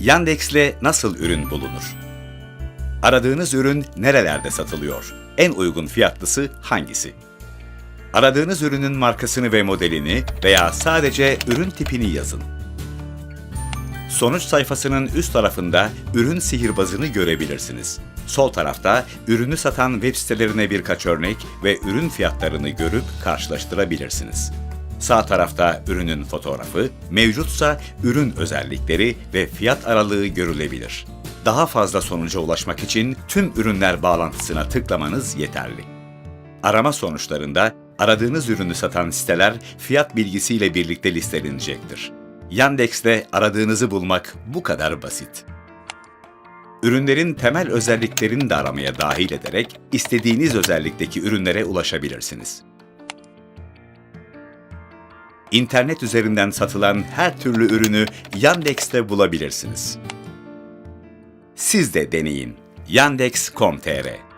Yandex'le nasıl ürün bulunur? Aradığınız ürün nerelerde satılıyor? En uygun fiyatlısı hangisi? Aradığınız ürünün markasını ve modelini veya sadece ürün tipini yazın. Sonuç sayfasının üst tarafında ürün sihirbazını görebilirsiniz. Sol tarafta ürünü satan web sitelerine birkaç örnek ve ürün fiyatlarını görüp karşılaştırabilirsiniz. Sağ tarafta ürünün fotoğrafı, mevcutsa ürün özellikleri ve fiyat aralığı görülebilir. Daha fazla sonuca ulaşmak için tüm ürünler bağlantısına tıklamanız yeterli. Arama sonuçlarında aradığınız ürünü satan siteler fiyat bilgisiyle birlikte listelenecektir. Yandex'te aradığınızı bulmak bu kadar basit. Ürünlerin temel özelliklerini de aramaya dahil ederek istediğiniz özellikteki ürünlere ulaşabilirsiniz. İnternet üzerinden satılan her türlü ürünü Yandex'te bulabilirsiniz. Siz de deneyin. Yandex.com.tr